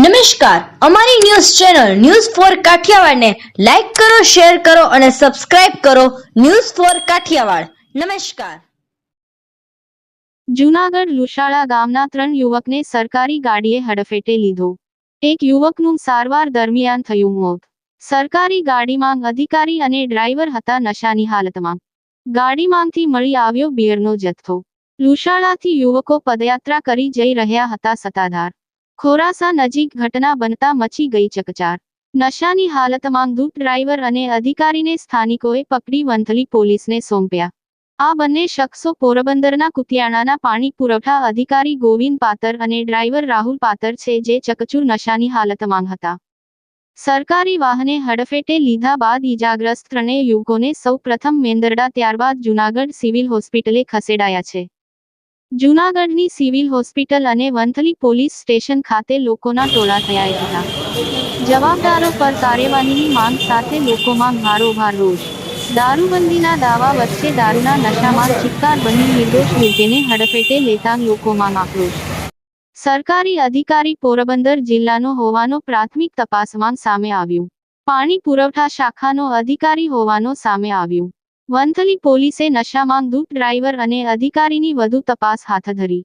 નમસ્કાર. અમારી news channel news four કાઠિયાવાડને લાઈક કરો, શેર કરો અને સબસ્ક્રાઇબ કરો ન્યૂઝ ફોર કાઠિયાવાડ. નમસ્કાર. જૂનાગઢ લુશાળા ગામના ત્રણ યુવકને સરકારી ગાડીએ હડફેટે લીધો. એક યુવકનું સારવાર દરમિયાન થયું મોત. સરકારી ગાડીમાં અધિકારી અને ડ્રાઈવર હતા નશાની હાલતમાં. ગાડીમાંથી મળી આવ્યો બિયરનો જથ્થો. લુશાળાથી યુવકો પદયાત્રા કરી જઈ રહ્યા હતા સત્તાધાર. ખોરાસા નજીક ઘટના બનતા મચી ગઈ ચકચાર. નશાની હાલતમાં દૂત ડ્રાઈવર અને અધિકારીને સ્થાનિકોએ પકડી વંથલી પોલીસને સોંપ્યા. આ બંને શખ્સો પોરબંદરના કુતિયાણાના પાણી પુરવઠા અધિકારી ગોવિંદ પાતર અને ડ્રાઈવર રાહુલ પાતર છે જે ચકચૂર નશાની હાલતમાં હતા. સરકારી વાહને હડફેટે લીધા બાદ ઈજાગ્રસ્ત ત્રણેય યુવકોને સૌ પ્રથમ મેંદરડા ત્યારબાદ જૂનાગઢ સિવિલ હોસ્પિટલે ખસેડાયા છે. જૂનાગઢની સિવિલ હોસ્પિટલ અને વંથલી પોલીસ સ્ટેશન ખાતે લોકોના ટોળા થયા હતા જવાબદારો પર કાર્યવાહીની માંગ સાથે લોકોમાં ભારોભાર રોષ. દારૂબંધીના દાવા વચ્ચે દારૂના નશામાં ચિક્કાર બની નિર્દોષ યુવતીને હડફેટે લેતા લોકોમાં આક્રોશ. સરકારી અધિકારી પોરબંદર જિલ્લાનો હોવાનો પ્રાથમિક તપાસમાં સામે આવ્યું. પાણી પુરવઠા શાખાનો અધિકારી હોવાનો સામે આવ્યું. વંથલી પોલીસે નશામાં દૂત ડ્રાઈવર અને અધિકારીની વધુ તપાસ હાથ ધરી.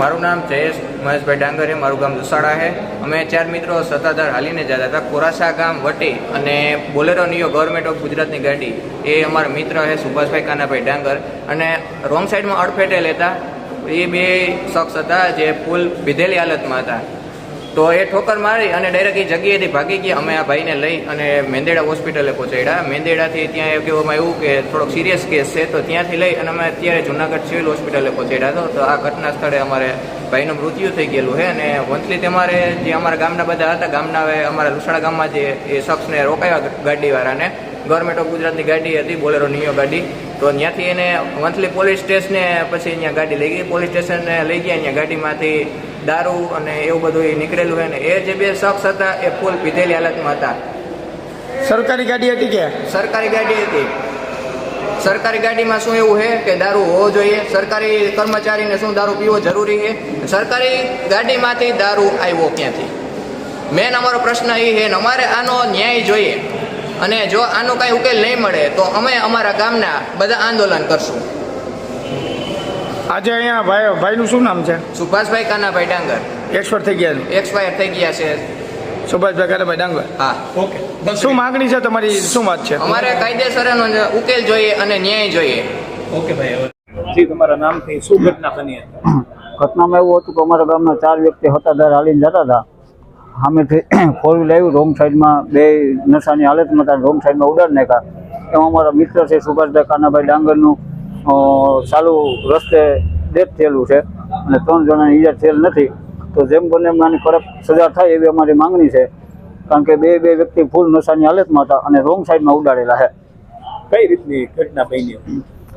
મારું નામ જયેશ, મહેશભાઈ ડાંગરે મારું ગામ દુસાડા છે અમે ચાર મિત્રો સત્તાધાર હાલીને જતા હતા. કોરાસા ગામ વટી અને બોલેરો નિયો ગવર્મેન્ટ ઓફ ગુજરાતની ગાડી. એ અમારા મિત્ર છે સુભાષભાઈ કાનાભાઈ ડાંગર. અને રોંગ સાઈડમાં અડફેટે લેતા. એ બે શખ્સ હતા જે ફૂલ પીધેલી હાલતમાં હતા. તો એ ઠોકર મારી અને ડાયરેક્ટ એ જગ્યાએથી ભાગી ગયા. અમે આ ભાઈને લઈ અને મેંદેડા હોસ્પિટલે પહોંચાડ્યા. મેંદેડાથી ત્યાં એવું કહેવામાં આવ્યું કે થોડોક સિરિયસ કેસ છે, તો ત્યાંથી લઈ અને અમે અત્યારે જુનાગઢ સિવિલ હોસ્પિટલે પહોંચાડ્યા હતો. તો આ ઘટના સ્થળે અમારે ભાઈનું મૃત્યુ થઈ ગયેલું છે અને વંથલી તમારે જે અમારા ગામના બધા હતા, ગામના અમારા લુસાડા ગામમાં જે એ શખ્સને રોકાયા ગાડીવાળાને ગવર્મેન્ટ ઓફ ગુજરાતની ગાડી હતી બોલેરો નિયો ગાડી. તો ત્યાંથી એને વંથલી પોલીસ સ્ટેશને પછી અહીંયા ગાડી લઈ ગઈ. પોલીસ સ્ટેશને લઈ ગયા અહીંયા ગાડીમાંથી દારૂ અને એવું બધું નીકળેલું હોય ને એ જે બે શખ્સ હતા એ ફૂલ પીધેલી હાલતમાં હતા. સરકારી ગાડી હતી કે? સરકારી ગાડી હતી. સરકારી ગાડીમાં શું એવું છે કે દારૂ હોવો જોઈએ? સરકારી કર્મચારીને શું દારૂ પીવો જરૂરી છે? સરકારી ગાડીમાંથી દારૂ આવ્યો ક્યાંથી? મેન અમારો પ્રશ્ન એ છે ને અમારે આનો ન્યાય જોઈએ. અને જો આનો કાંઈ ઉકેલ નહીં મળે તો અમે અમારા ગામના બધા આંદોલન કરશું. આજે અહીંયા ભાઈ ભાઈનું શું નામ છે? સુભાષભાઈ કાનાભાઈ ડાંગર. એક્સપાયર થઈ ગયા છે એક્સપાયર થઈ ગયા છે. સુભાષભાઈ કાનાભાઈ ડાંગર? હા. ઓકે. શું માગણી છે તમારી? શું વાત છે? અમારે કાયદેસરનો ઉકેલ જોઈએ અને ન્યાય જોઈએ. ઓકે જી તમારા નામથી શું ઘટના બની હતી? ઘટનામાં એવું હતું કે અમારા ગામના ચાર વ્યક્તિ હતાધાર હાલીને જતા હતા. સામેથી ફોર વ્હીલ આવ્યું રોંગ સાઈડમાં બે નશાની હાલતમાં હતા રોંગ સાઈડમાં ઉડાડ નાખ્યા. એમાં અમારા મિત્ર છે, સુભાષભાઈ કાનાભાઈ ડાંગરનું ચાલુ રસ્તે ડેથ થયેલું છે. અને ત્રણ જણાની ઈજા થયેલ નથી. તો જેમ બને એમ આની કડક સજા થાય એવી અમારી માંગણી છે. કારણ કે બે બે વ્યક્તિ ફૂલ નશાની હાલતમાં હતા અને રોંગ સાઈડમાં ઉડાડેલા છે. કઈ રીતની ઘટના બની?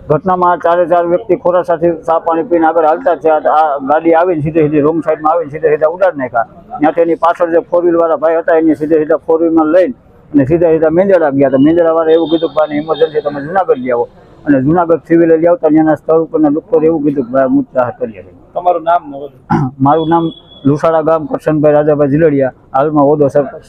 ઘટનામાં ચારે ચાર વ્યક્તિ ખોરાસાથી ચા પાણી પીને આગળ હાલતા છે. આ ગાડી આવીને સીધે સીધી રોંગ સાઈડમાં આવીને સીધે સીધા ઉડાડ નાખ્યા. ત્યાંથી એની પાછળ જે ફોર વ્હીલવાળા ભાઈ હતા એને સીધે સીધા ફોર વ્હીલમાં લઈને અને સીધા સીધા મેંદડા ગયા હતા. મેંદડાવાળા એવું કીધું કે ભાઈ ઇમરજન્સી તમે જુનાગઢ આવો. અને જુનાગઢ સિવિલે લઈ આવતા ત્યાંના સ્થળ ઉપરના ડોક્ટર એવું કીધું કે ભાઈ મુદ્દા કરીએ તમારું નામ મારું નામ લુસાડા ગામ કરશનભાઈ રાજાભાઈ જીલડિયા હાલમાં ઓદો સરપંચ.